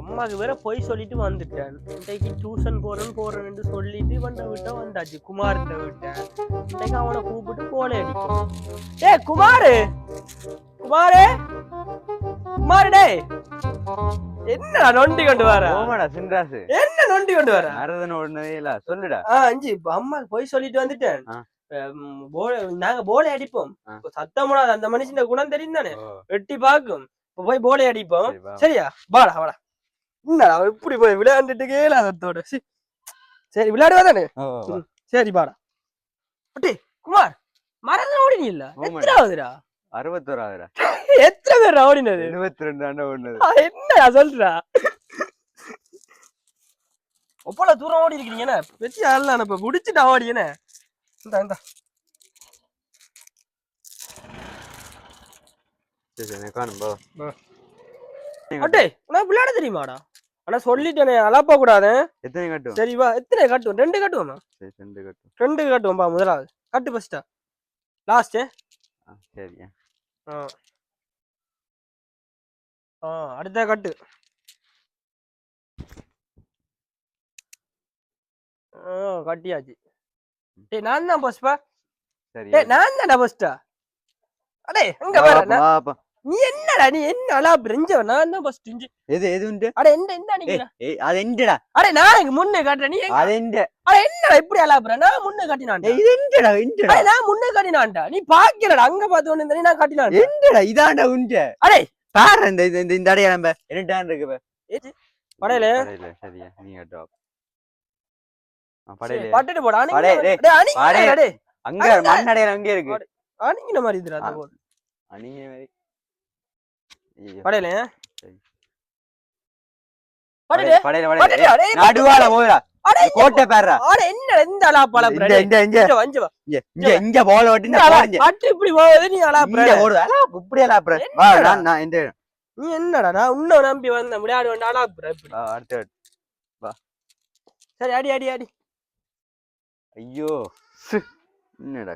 அம்மாக்கு வேற போய் சொல்லிட்டு வந்துட்டேன். இன்றைக்கு டியூஷன் போறேன்னு போறேன்னு சொல்லிட்டு வந்து விட்ட வந்தாச்சு. குமார்கிட்ட விட்டேன். இன்றைக்கு அவனை கூப்பிட்டு கோலை அடிக்கும். ஏ குமாரு! குமாரு! குமாரு டேய்! என்னடா நொண்டி கொண்டு வர? ஓமாடா சின்ராசு. என்ன நொண்டி கொண்டு வர? மரதன ஒண்ணு இல்ல சொல்லுடா. அஞ்சு அம்மாக்கு போய் சொல்லிட்டு வந்துட்டேன். நாங்க போலை அடிப்போம். சத்தம் அந்த மனுஷன் குணம் தெரியும் தானே வெட்டி பாக்கும் போய் போலை அடிப்போம். சரியா? வாடா வாடா. என்னடா இப்படி போய் விளையாண்டுட்டு கேளாதத்தோட சி. சரி விளையாடுவா தானே. சரி வாடா. அட்டே குமார் மறந்து ஓடினி இல்ல. எத்தனாவதுடா அறுபத்தோராதுடா எத்தனை பேர் ஓடினது? எழுபத்தி ரெண்டு ஆண்டு ஆ, என்னடா சொல்றா? அவ்வளவு தூரம் ஓடி இருக்கிறீங்க என்ன? வெற்றி ஆடலாம் இப்ப. முடிச்சுட்டா ஓடி என்ன? இந்தா இந்தா. சரி சரி காணும் போ. அட்டே உனக்கு விளையாட தெரியுமாடா? ஆனா சொல்லிட்டேனே அலப்ப கூடாது எத்தனை கட்டும் சரி வா எத்தனை கட்டுவோம்? ரெண்டு கட்டுவோமா? சரி ரெண்டு கட்டும் ரெண்டு கட்டுவோம்பா முதலாவது. கட்டு ஃபர்ஸ்டா லாஸ்ட் சரி ஆ ஆ. அடுத்த கட்டு. ஆ கட்டியாச்சு. டேய் நான் தான் பஸ்பா சரி டேய் நான் தான்டா பஸ்டா அடே அங்க வர வா, என்னடா நீ என்ன அலா பிரிஞ்ச நான் தான் ஃபர்ஸ்ட் இஞ்சி எது எது உண்டு அட என்ன என்ன ஏய், அது எண்டடா அடே நான் இங்க முன்னே காட்டுறேன் நீ எங்க- அது எண்ட அட என்னடா இப்படி அலாப்புற நான் முன்னே காட்டினான்டா ஏய், இது எண்டடா எண்டடா அடே நான் முன்னே காட்டினான்டா நீ பாக்கிறடா அங்க பார்த்து ஒண்ணு இருந்தா நீ நான் காட்டினான் எண்டடா இதாண்டா உண்டு அடே பாரு இந்த இந்த- இந்த இந்த அடையாளம் பே என்னட்டான் இருக்கு பே படையில படையில சரியா நீ கட்டும் படையில பட்டுட்டு போடா அணிங்க படை, டேய், டேய் அணிங்க. டேய் அங்க மண் அடையாளம் அங்கே இருக்கு அணிங்கின மாதிரி இதுடா அந்த ஆ. போடு அணிங்க மாதிரி. படையில நடுவால அடே கோட்டை பேர்றா அட என்ன இந்த அலாப்பல இங்க இங்க இங்க. இங்க போல ஓட்டி பட்டு இப்படி போகுது நீ அலாப்புற இங்க ஓடுது அலா இப்படி அலா அப்புறம் வா என்னடா? நான் நான் இந்த நீ என்னடா நான் உன்ன நம்பி வந்த விளையாடு வேண்டாம் அலாப்புற இப்படி. அடுத்து. சரி அடி அடி அடி. ஐயோ. என்னடா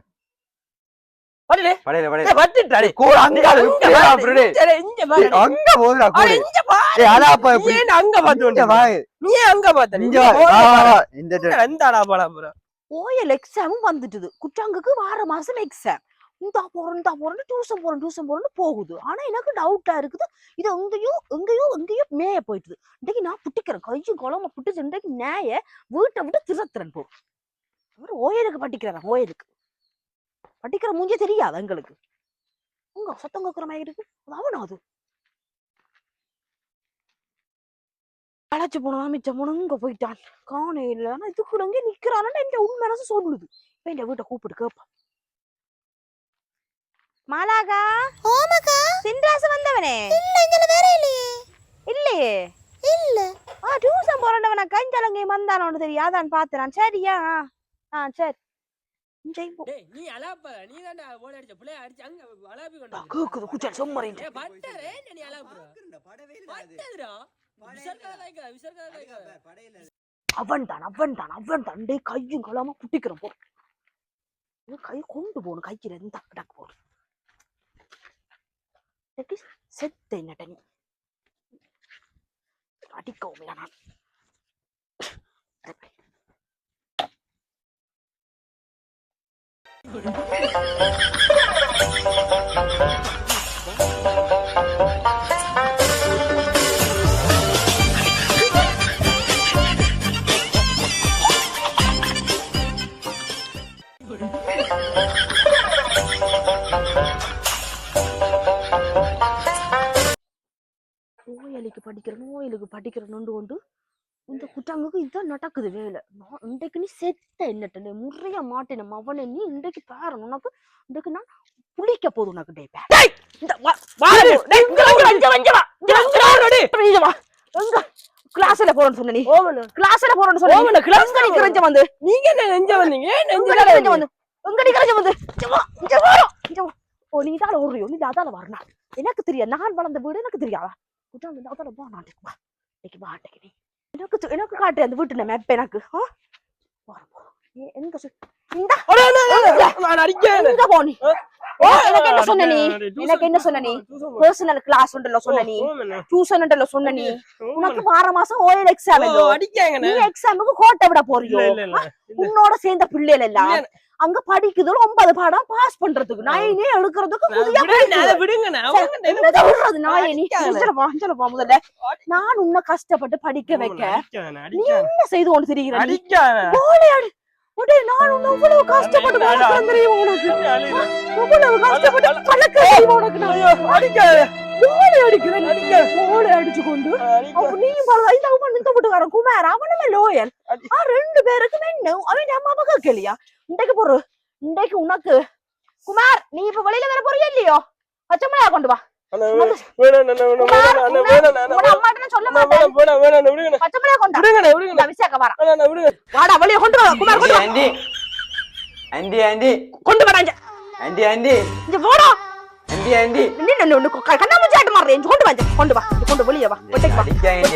படையில படையில. கூட அங்க. இங்க பாரு போதுடா கூட. இங்க பாரு நீ கொண்டு வா? நீ அங்க பார்த்த நீ இங்க வா. இந்த ட- எந்த அலாப்பல அப்புறம் ஓஎல் எக்ஸாமும் வந்துட்டுது. குற்றாங்குக்கு வார மாசம் எக்ஸாம் இந்தா போறேன் இந்தா போறேன் டியூஷன் போறேன் டியூஷன் போறேன்னு போகுது. ஆனா எனக்கு டவுட்டா இருக்குது. இது எங்கேயோ எங்கேயோ எங்கேயோ மேய போயிட்டுது. இன்னைக்கு நான் புட்டிக்கிறேன். கையும் குழம்ப புட்டிச்சு. இன்றைக்கு நேய வீட்டை விட்டு திருத்துறேன் போ. ஓயலுக்கு பட்டிக்கிறாரா? ஓயலுக்கு பட்டிக்கிற மூஞ்சே தெரியாது எங்களுக்கு. உங்க சத்தம் கேட்கிற மாதிரி இருக்கு. அது அழைச்சு போனா மிச்சம் போன இங்க போயிட்டான். காணே இல்ல. ஆனா இதுக்கு அங்கே நிக்கிறான்னு என் உண்மை மனசு சொல்லுது. இப்ப என் வீட்டை கூப்பிட்டு கேப்பா. மாலாகா? ஓமக்கா சின்ராசு வந்தவனே? இல்ல இங்க வேற இல்லையே. இல்லையே? இல்ல. ஆ டியூஷன் போறவன கஞ்சலங்கை வந்தானோன்னு தெரியும். அதான் பார்த்தேன் சரியா? ஆ. சரி. நீ அலாப்ப நீ தான்டா போல அடிச்ச புள்ளைய அடிச்சு அங்க அலாப்பி கொண்டு. கேக்குது குச்சல் பட்டரே நீ அலாப்புற. பட்டதுடா? விசர்க்கா லைக்க விசர்க்கா லைக்க அவன் தான் அவன் தான் அவன் தான். டேய் கையும் கலாம புட்டிக்கிறோம் போ. கை கொண்டு போகணும். கைக்கிற இந்த டக்கு டக்கு செத்த என்னட்ட நீ. அடிக்கவும் இல்லை நான். நோயாளிக்கு படிக்கிற நோயாளிக்கு படிக்கிறனுண்டு கொண்டு இந்த குட்டாங்குக்கு இதுதான் நடக்குது வேலை. நான் இன்றைக்கு நீ செத்த என்னட்ட முறைய மாட்டேன் அவனை நீ இன்றைக்கு பாரு உனக்கு இன்றைக்கு நான் புளிக்க போதும் உனக்கு டே கிளாஸ்ல போறேன்னு சொன்ன நீ. கிளாஸ்ல போறேன்னு சொன்ன கிளாஸ் கிரஞ்ச வந்து? நீங்க என்ன நெஞ்ச வந்தீங்க? நெஞ்ச வந்து? எங்க நீ கிரஞ்ச வந்து. ஓ நீ தால ஓடுறியோ? நீ அதால வரணும் எனக்கு தெரியாது. நான் வளர்ந்த வீடு எனக்கு தெரியாதா? குட்டாங்க அதால வா நான் வா. இன்னைக்கு வா இன்னைக்கு நீ. எனக்கு எனக்கு காட்டு அந்த வீட்டு நம்ம எனக்கு. என்ன சொன்ன நீ? பர்சனல் கிளாஸ் உண்டல்ல சொன்ன நீ? டியூஷன் சொன்ன நீ. உனக்கு வார மாசம் ஓயல் எக்ஸாம் நீ எக்ஸாமுக்கு கோட்டை விட போறியோ? உன்னோட சேர்ந்த பிள்ளைகள் எல்லாம். அங்க படிக்குது ஒன்பது பாடம் பாஸ் பண்றதுக்கு நைனே எடுக்கிறதுக்கு முதல்ல. நான் உன்னை கஷ்டப்பட்டு படிக்க வைக்க. நீ என்ன செய்து கொண்டு திரிகிற நீ? கோழையாடு உடே நான் உன்னை அவ்வளவு கஷ்டப்பட்டு தெரியுமா உனக்கு? அவ்வளவு கஷ்டப்பட்டு பழக்க உனக்கு? கோழை அடிக்கிறேன் கோழை அடிச்சு கொண்டு நீயும் பல இந்த அவன் நித்த போட்டுக்காரன் குமார் அவனுமே லோயல். ஆ ரெண்டு பேருக்குமே என்ன அவன் அம்மா அப்பா கேட்கலையா இன்றைக்கு போற இன்றைக்கு உனக்கு குமார் நீ இப்ப வெளியில வர போறியா இல்லையோ பச்சை மிளகா கொண்டு வா கொண்டா இந்த ஆண்டி ஆண்டி நின்னு நின்னு கண்ணாமூச்சி ஆட்ட மாறேன் இங்க கொண்டு வா. கொண்டு வா. கொண்டு வெளிய வா. வெட்டைக்கு வா.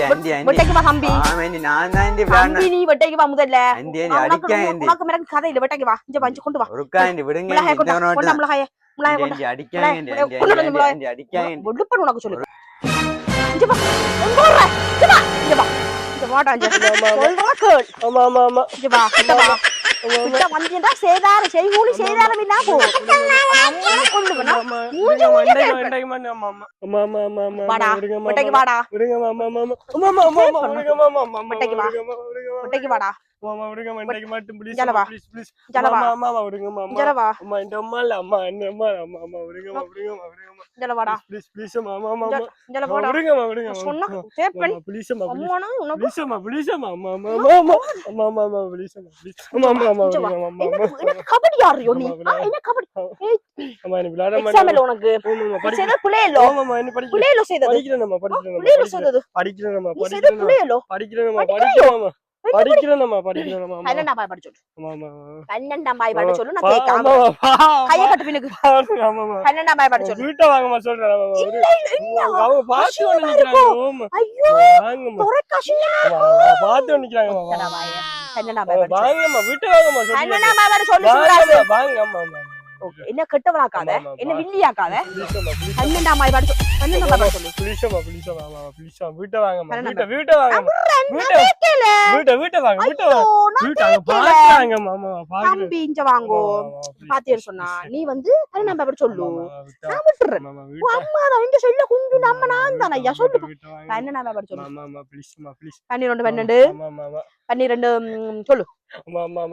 ஆண்டி ஆண்டி வெட்டைக்கு வா தம்பி. ஆமாண்டி நான் தான் ஆண்டி விளையாடுனேன் தம்பி நீ வெட்டைக்கு வா முதல்ல. ஆண்டி ஆண்டி உனக்கு அடிக்காண்டி உனக்கு மிரக்கு கதை இல்ல. வெட்டைக்கு வா. இங்க வா இங்க கொண்டு வா. ஒருக்காண்டி விடுங்க மிளகாய் கொண்டா இந்த கொண்டா மிளகாய மிளகாய ஆண்டி கொண்டா ஆண்டி அடிக்காண்டி மிளகாய் ஆண்டி கொண்டு வந்து ஆண்டி மிளகாய். ஆண்டி அடிக்காண்டி வெடுப்பன் உனக்கு சொல்லு. இங்க வா. எங்க வர்ற இங்க வா. இங்க வா. இங்க வாடா இங்க சொல்றா கேள். இங்க வா இங்க வா. கிட்ட வந்தீங்கன்னா சேதாரம் செய்கூலி சேதாரம் இல்லா போ. நம்மள கொள்ளுவனா மூஞ்சி மூஞ்சி வாடா வெட்டைக்கு வாடா வெட்டைக்கு உனக்கு செய்த பிள்ளையலோ பிள்ளையலோ செய்தது? பிள்ளையலோ செய்தது? நீ செய்த பிள்ளையலோ பன்னெண்டாம் பாய் படிச்சு பன்னெண்டாம் பாய் படிச்சு சொல்லு நான் கேட்காம கைய கட்டு பின்னுக்கு. பன்னெண்டாம் பாய் படிச்சு சொல்லு. வீட்டை வாங்கம்மா சொல்றேன் இல்ல இல்ல அவங்க நிக்கிறாங்க ஐயோ வாங்கம்மா. வந்து நிக்கிறாங்கம்மா பன்னெண்டாம் பாய் வாங்கம்மா வீட்டை வாங்கம்மா சொல்லுங்க. பன்னெண்டாம் பாய் படிச்சு சொல்லு வாங்கம்மா ஓகே. என்ன ஆமா, என்ன. வில்லியாக்காத? பன்னெண்டாம் பாய் படிச்சு பன்னெண்டாம் சொல்லு வீட்டை வீட்டை வீட்டை வீட்டை வீட்டை வீட்டை வாங்க வீட்டை வீட்டை மாமா தம்பி பாத்தியன்னு சொன்னா நீ வந்து பன்னெண்டாம் படிச்சு சொல்லு. நான் விட்டுறேன். உன் அம்மா தான் இங்க சொல்ல கொஞ்சம் நம்ம நான் தானே ஐயா சொல்லு. பன்னெண்டாம் பாய் படிச்சு சொல்லு பன்னிரெண்டு பன்னெண்டு பன்னிரெண்டு ம், சொல்லு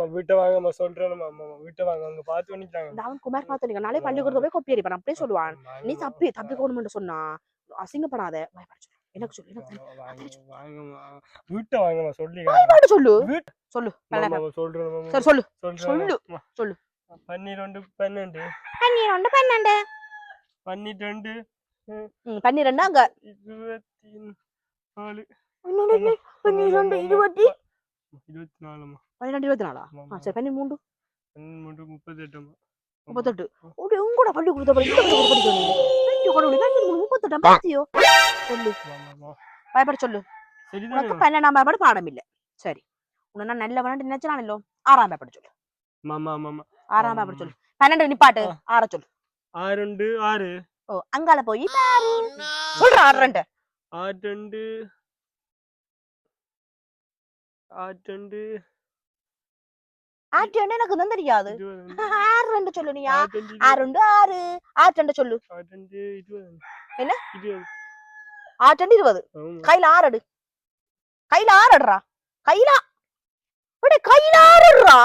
வீட்டை வாங்கம்மா சொல்றேன் மாமா வீட்டை வாங்க பண்ணிக்கிறாங்க இந்த அவன் குமார் பார்த்து நாளே பள்ளிக்கூடத்துல போய் கொப்பி அடிப்பான். அப்படியே சொல்லுவான். நீ தப்பி தப்பிக்கணும்னு சொன்னா அசிங்கப்படாத. பாய் பாடி சொல்லு எனக்கு சொல்லு. சொல்லு. வீட்டை வாங்கம்மா சொல்லி. சொல்லு சொல்லு சொல்றேன் சரி சொல்லு. சொல்லு. சொல்லு. பன்னிரெண்டு பன்னெண்டு. பன்னிரெண்டு பன்னெண்டு. பன்னிரெண்டு. பன்னிரெண்டு அங்க. இருபத்தி நாலு? பன்னிரெண்டு இருபத்தி இருபத்தி நாலுமா பன்னிரெண்டு இருபத்தி நாலா ஆ. சரி பன்னிரெண்டு பன்னெண்டு முப்பத்தெட்டுமா? முப்பத்தெட்டு. ஓடி உங்களோட ரெண்டு கடவுளே. பன்னிரெண்டு முப்பத்தெட்டாம் பாத்தியோ? சொல்லு. பயப்பட சொல்லு. உனக்கு பன்னெண்டாம் பயப்பட பாடம் இல்ல சரி. உன்னை நல்ல வேணும் நினைச்சானோ ஆறாம் பயப்பட சொல்லு. மாமா மாமா ஆறாம் பயப்பட சொல்லு. பன்னெண்டு நிப்பாட்டு ஆற சொல்லு. ஆறு ரெண்டு ஆறு. ஓ அங்கால போய். பாரு சொல்ற ஆறு ரெண்டு. ஆறு ரெண்டு ஆறு ரெண்டு ஆட்டு ரெண்டு எனக்கு தான் தெரியாது. ஆறு சொல்லு நீயா? ஆறு ஆறு ரெண்டு ஆறு. ஆறு ரெண்டு சொல்லு என்ன? இருபது. ஆறு ரெண்டு இருபது கையில ஆறடு கையில ஆறடுறா கையில விட கையில ஆறடுறா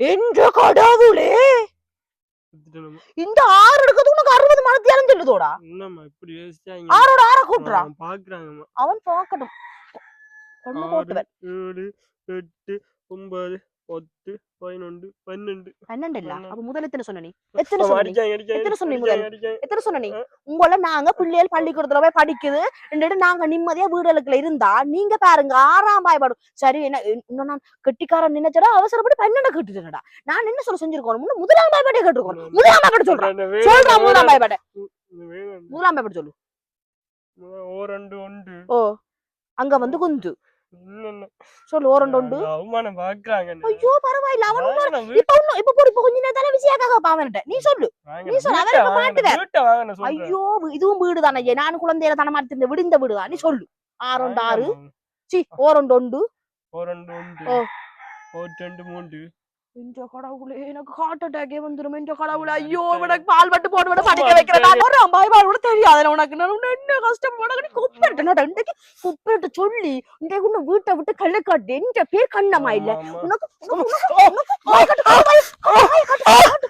என்ற கடவுளே. இந்த ஆறு எடுக்கிறது உனக்கு அறுபது மணத்தியாலும் சொல்லுதோடா. ஆறோட ஆற கூட்டுறா. அவன் பார்க்கட்டும் கொண்டு ஆறு போட்டுவன் ஏழு எட்டு ஒன்பது பத்து பதினொன்று பன்னெண்டு பன்னெண்டு. இல்ல பன்னெண்டு. அப்ப முதல்ல எத்தனை சொன்ன நீ? எத்தனை சொன்ன எத்தனை. எத்தனை சொன்ன நீ? உங்கள நாங்க பிள்ளைகள் பள்ளிக்கூடத்துல போய் படிக்குது. ரெண்டு நாங்க நிம்மதியா வீடுகளுக்குள்ள இருந்தா நீங்க பாருங்க ஆறாம் பாய்பாடு சரி என்ன இன்னும் நான் கெட்டிக்காரன் நினைச்சடா அவசரப்பட்டு பன்னெண்டு கட்டுட்டேன்டா. நான் என்ன சொல்ல செஞ்சிருக்கோம் முதலாம் பாய்பாட்டே கேட்டிருக்கோம் முதலாம் பாய்பாடு சொல்றேன் இந்த வேணும், சொல்றா இந்த முதலாம் பாய்பாட்டை. முதலாம் பாய்பாடு சொல்லு. ஓ அங்க வந்து குந்து. என்னென்ன சொல்லு ஓரண்டு உண்டு. அவமானம் பாக்குறாங்க ஐயோ பரவாயில்ல அவன் இப்ப இன்னும் இப்ப போடு இப்ப கொஞ்ச நேரத்தால விஜயாக்காக பாவன்ட்ட நீ சொல்லு. நீ சொல்லு, அவன் இப்ப மாட்டுவார். ஐயோ இதுவும் வீடு தானே ஐயா. நானும் குழந்தையில தானே மாதிரி தெரிஞ்ச விடுந்த வீடு தான் நீ சொல்லு. ஆறொண்டு ஆறு. சி ஓரண்டு ஒண்டு ரெண்டு ஒன்று ஓ. ஒரு ரெண்டு மூன்று. என்ற கடவுளே எனக்கு ஹார்ட் அட்டாக்கே வந்துரும் என்ற கடவுளே ஐயோ உனக்கு பால் பட்டு போட்டு விட படிக்க வைக்கிறேன் நான் ஒரு அம்பாய் பால் கூட தெரியாது உனக்கு நான் என்ன கஷ்டம் உனக்கு நீ குப்பிட்டு நான் இன்றைக்கு குப்பிட்டு சொல்லி இன்றைக்கு உன்னை வீட்டை விட்டு கல்லு காட்டு என்ற பேர் கண்ணமா இல்ல. உனக்கு உனக்கு உனக்கு உனக்கு வாய் கட்டு, வாய் வாய், வாய் கட்டு, வாய் கட்டு.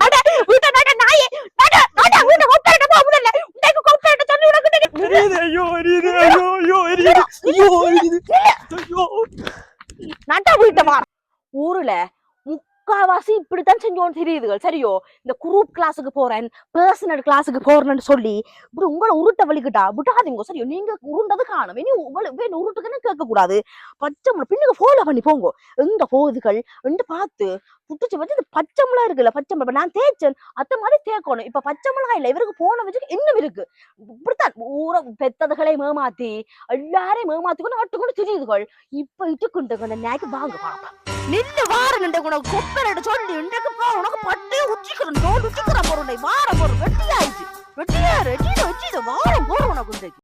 அட, வீட்டை நட நாயே, நட, நட, வீட்டை கொப்பரைட்ட போ முதல்ல. இன்றைக்கு கொப்பரைட்ட சொல்லி உனக்கு இன்றைக்கு எரியுது ஐயோ எரியுது ஐயோ ஐயோ எரியுது ஐயோ எரியுது ஐயோ. நட்டா மாற ஊருல முக்காவாசி இப்படித்தான் செஞ்சோன்னு தெரியுதுகள். சரியோ? இந்த குரூப் கிளாஸுக்கு போறேன் பர்சனல் கிளாஸுக்கு போறேன்னு சொல்லி இப்படி உங்களை உருட்ட வலிக்கிட்டா விட்டாதீங்க சரியோ? நீங்க உருண்டது காணும். இனி வேணும் உருட்டுக்குன்னு கேட்க கூடாது பச்சை முளை பின்னுக்கு ஃபாலோ பண்ணி போங்க. எங்க போகுதுகள் என்று பார்த்து புட்டுச்சு வச்சு இந்த பச்சை மிளகா இருக்குல்ல பச்சை மிளகா நான் தேய்ச்சேன் அத்த மாதிரி தேய்க்கணும். இப்ப பச்சை மிளகா இல்ல இவருக்கு போன வச்சு இன்னும் இருக்கு. இப்படித்தான் ஊரை பெத்ததுகளை மேமாத்தி எல்லாரையும் மேமாத்திக்கொண்டு அட்டுக்கொண்டு திரியுதுகள். இப்ப இட்டுக்கொண்டு நேக்கு வாங்க பாப்பா. நின்று வார நின்ற உனக்கு பேரோட சொல்லி இன்றைக்கு போ உனக்கு பட்டே உச்சிக்கிறேன் தோல் உச்சிக்கிறேன் போற வாரம் போற வெட்டியாயிடுச்சு வெட்டியா ரெட்டியில வச்சு இதை வாரம் போற உனக்கு இன்றைக்கு